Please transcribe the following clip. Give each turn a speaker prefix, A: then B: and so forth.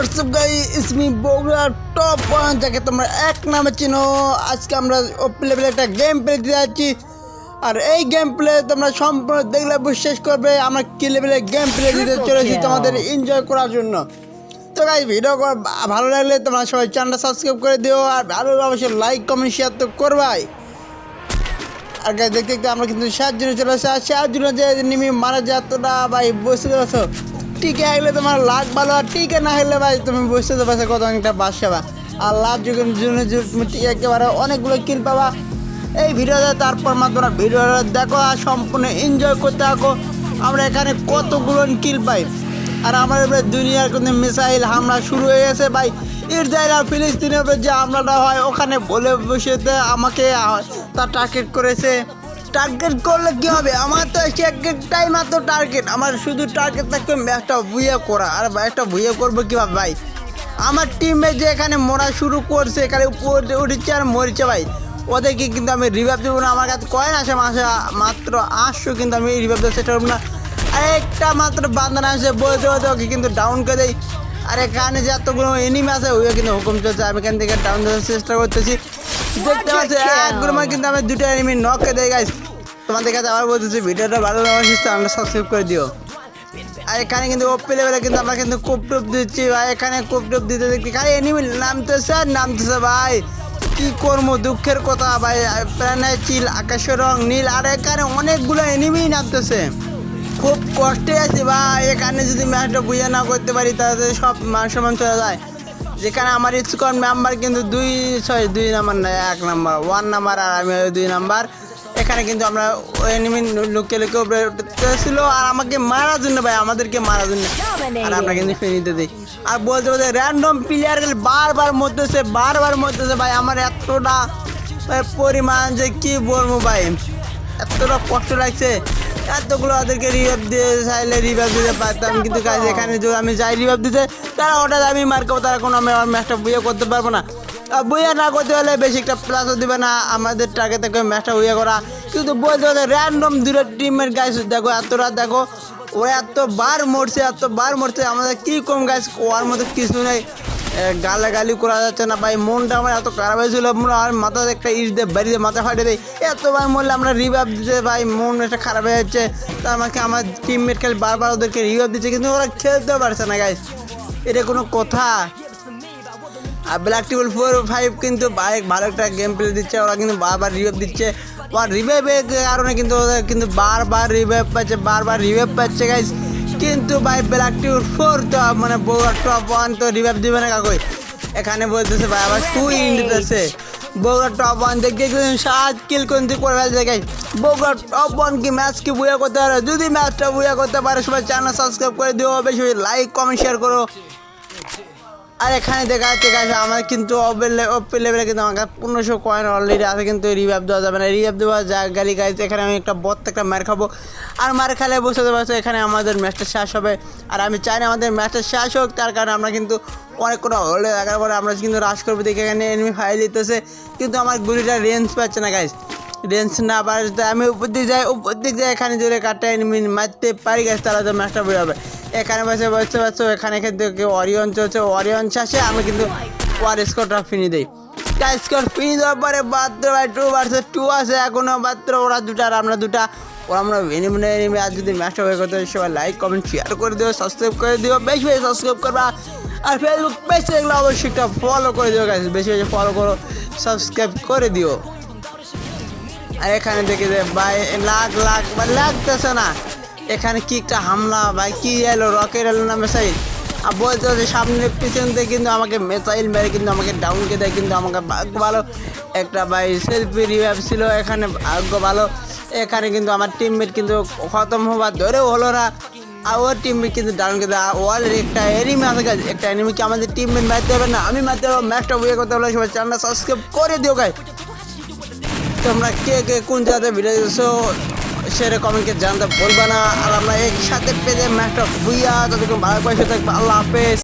A: WhatsApp গাই ইসমি Bogura top one যাকে তোমরা এক নামে চিনো। আজকে আমরা ওপি লেভেলে একটা গেম প্লে দিতে যাচ্ছি। আর এই গেম প্লে তোমরা সম্পূর্ণ দেখলে বিশ্বাস করবে আমরা কি লেভেলে গেম প্লে দিতে চলেছি তোমাদের এনজয় করার জন্য। তো গাই ভিডিও ভালো লাগলে তোমরা সবাই চ্যানেলটা সাবস্ক্রাইব করে দিও আর ভালো অবশ্যই লাইক কমেন্ট শেয়ার তো করবাই। আর গাই দেখতে দেখতে আমরা কিন্তু জন্য চলে আসছি। আর শেয়ার জন্য যে নিমি মারা যাতটা ভাই বসে গেছো টিকে আগলে তোমার লাখ ভালো, আর টিকে না হলে ভাই তুমি বুঝতে তো পাশে কত অনেকটা বাস পাবা আর লাভ যখন একেবারে অনেকগুলো কিল পাবা। এই ভিডিওতে তারপর মাত্র ভিডিওটা দেখো আর সম্পূর্ণ এনজয় করতে থাকো। আমরা এখানে কতগুলো কিল পাই। আর আমার এবারে দুনিয়ার কিন্তু মিসাইল হামলা শুরু হয়ে গেছে ভাই। ইসরায়েল আর ফিলিস্তিনের যে হামলাটা হয়, ওখানে বলে বসেতে আমাকে তার টার্গেট করেছে। টার্গেট করলে কি হবে? আমার তো একটাই মাত্র টার্গেট আমার শুধু টার্গেট থাকবে একটা বুয়ে করা। আর ভাই একটা বুয়ে করব কীভাবে ভাই? আমার টিমে যে এখানে মরা শুরু করছে এখানে উপরে উঠেছে আর মরেছে ভাই। ওদেরকে কিন্তু আমি রিভাইভ দেবো না। আমার কাছে কয়েন আসে মাসে মাত্র আটশো কিন্তু আমি রিভাইভ দেওয়ার চেষ্টা করব না। আর একটা মাত্র বান্ধানা আসে বলতে বলতে ওকে কিন্তু ডাউন করে দেয় আর এখানে যে এতগুলো এনিমি আছে ওইও কিন্তু হুকুম চলছে। আমি এখান থেকে ডাউন দেওয়ার চেষ্টা করতেছি। দেখতে পাচ্ছি একগুলো কিন্তু আমি দুটো এনিমি নকে দেয় গাইস তোমাদের কাছে আবার বলতেছি, ভিডিওটা ভালো লাগা চ্যানেলটা সাবস্ক্রাইব করে দিও। আর এখানে কিন্তু ওপি লেভেলে কিন্তু আমরা কিন্তু কুপ টুপ দিচ্ছি, ভাই। এখানে কুপ টুপ দিতে দেখছি, খালি এনিমি নামতেছে আর নামতেছে, ভাই। কি করব? দুঃখের কথা, ভাই। প্রাণায় চিল, আকাশের রং নীল, আর এখানে অনেকগুলো এনিমি নামতেছে। খুব কষ্টে আছি, ভাই। এখানে যদি ম্যাচটা বুঝে না করতে পারি, তাহলে সব মান সম্মান চলে যায়। যেখানে আমার স্কোর মেম্বার কিন্তু দুই ছয় দুই নাম্বার না, এক নাম্বার ওয়ান নাম্বার আর আমি দুই নাম্বার এখানে কিন্তু আমরা এনিমি লুকে লুকে ছিল আর আমাকে মারার জন্য ভাই, আমাদেরকে মারার জন্য। আর আমরা কিন্তু ফেরিতে দিই। আর বলতে বলতে র্যান্ডম প্লেয়ার গেলে বারবার মরতেছে বারবার মরতেছে ভাই, আমার এতটা পরিমাণ যে কি বলব ভাই, এতটা কষ্ট লাগছে। এতগুলো ওদেরকে রিভাইভ দিয়ে চাইলে রিভাইভ দিতে পারতাম, কিন্তু কাজ এখানে যদি আমি যাই রিভাব দিতে, তারা ওটা আমি মার করব তারা কোনো আমি আমার ম্যাচটা বুয়ে করতে পারব না। বুয়ে না করতে হলে বেশি একটা প্লাসও দিবে না। আমাদের টার্গে থেকে ম্যাচটা বুয়ে করা। কিন্তু বলতে বলতে র্যান্ডম দুটো টিমের গাছ দেখো, এতটা দেখো, ওরা এত বার মরছে এত বার মরছে, আমাদের কি কম গাছ ওর মতো কিছু নেই। গালাগালি করা যাচ্ছে না ভাই, মনটা আমার এত খারাপ হয়েছিল হয় মাথা একটা ইট দিয়ে বাড়িতে মাথা ফাটিয়ে দেয় এতবার মরলে আমরা রিভাব দিতে ভাই, মন একটা খারাপ হয়ে যাচ্ছে। তার আমাকে আমার টিমমেট খেলে বারবার ওদেরকে রিভাইভ দিচ্ছে, কিন্তু ওরা খেলতেও পারছে না গাইস এটা কোনো কথা। আর ব্ল্যাক টিবল ফোর ফাইভ কিন্তু ভালো একটা গেম প্লে দিচ্ছে ওরা কিন্তু বারবার রিভাইভ দিচ্ছে। আর রিভাইভের কারণে কিন্তু ওদের কিন্তু বারবার রিভাইভ পাচ্ছে বারবার রিভাইভ পাচ্ছে গাইস কিন্তু ভাই ব্ল্যাক টিবল ফোর তো মানে বউয়ার টপ ওয়ান তো রিভাইভ দিবে না কাকই। এখানে বলতেছে ভাই আবার সুই দিতেছে। বগুড়া টপ ওয়ান দেখে কিন্তু সাত কিল কিন্তু করে ফেলছে গাইস বগুড়া টপ ওয়ান কি ম্যাচ কি বুয়া করতে পারে? যদি ম্যাচটা বুয়া করতে পারে সবাই চ্যানেল সাবস্ক্রাইব করে দিও। বেশি লাইক কমেন্ট শেয়ার করো। আর এখানে দেখা যাচ্ছে গাছ আমার কিন্তু ওপে লেভেলে কিন্তু আমার কাছে পনেরোশো কয়েন অলরেডি আছে, কিন্তু রিভাইভ দেওয়া যাবে না। রিভাইভ দেওয়া যা গালি গাইজ এখানে আমি একটা বত একটা মার খাব। আর মার খেলে বসে পারছ, এখানে আমাদের ম্যাচটা শেষ হবে। আর আমি চাই না আমাদের ম্যাচটা শেষ হোক, তার কারণে আমরা কিন্তু অনেক কোনো হলে দেখার পরে আমরা কিন্তু রাশ করব, দেখে এখানে এনিমি ফাইল দিতেছে। কিন্তু আমার গুলিটা রেঞ্জ পাচ্ছে না গাইজ রেঞ্জ না পারতে আমি উপর দিকে যাই, উপর দিকে যাই এখানে জোরে কাটটা এনিমি মারতে পারি গেছে তাহলে তো ম্যাচটা বেরো হবে এখানে বসে বসে পারছ? এখানে কেউ অরিয়ন চলছে। অরিয়ন শেষে আমি কিন্তু ওয়ার স্কোরটা ফিনি দিই। তাই স্কোর ফিনি দেওয়ার পরে মাত্র ভাই টু ভার্সেস টু আছে এখনও মাত্র ওরা দুটা আর আমরা দুটা। ওরা আমরা এনিমি এনিমি আর যদি ম্যাচটা হয়ে করতে সবাই লাইক কমেন্ট শেয়ার করে দিও সাবস্ক্রাইব করে দিও। বেশি বেশি সাবস্ক্রাইব করবা। আর ফেসবুক পেজে এগুলো অবশ্যই একটা ফলো করে দিও গাইস বেশি বেশি ফলো করো সাবস্ক্রাইব করে দিও। আর এখানে দেখে যে ভাই লাখ লাখ লাগতেছে না। এখানে কি একটা হামলা ভাই কি এলো? রকেট এলো না মেসাইল আর বলতে হচ্ছে সামনে পিছন থেকে কিন্তু আমাকে মেসাইল মেরে কিন্তু আমাকে ডাউন কে দেয় কিন্তু আমাকে ভাগ্য ভালো একটা ভাই সেলফি রিভাইভ ছিল এখানে ভাগ্য ভালো। এখানে কিন্তু আমার টিমমেট কিন্তু খতম হবার ধরেও হলো না। আর ওর টিমমেট কিন্তু ডাউন কে দেয়। ওয়াল একটা এনিমি আছে guys, একটা এনিমি কি আমাদের টিমমেট মারতে হবে না আমি মারতে পারব ম্যাচটা বুয়ে করতে হলে সবাই চ্যানেলটা সাবস্ক্রাইব করে দিও গাই তোমরা কে কে কোন জায়গাতে ভিডিও সেটা কমেন্টকে জানতে বলবে না। আর আমরা একসাথে পেজে ম্যাচটা ভুইয়া তাদেরকে ভালো পয়সা থাকবে আল্লাহ হাফেজ।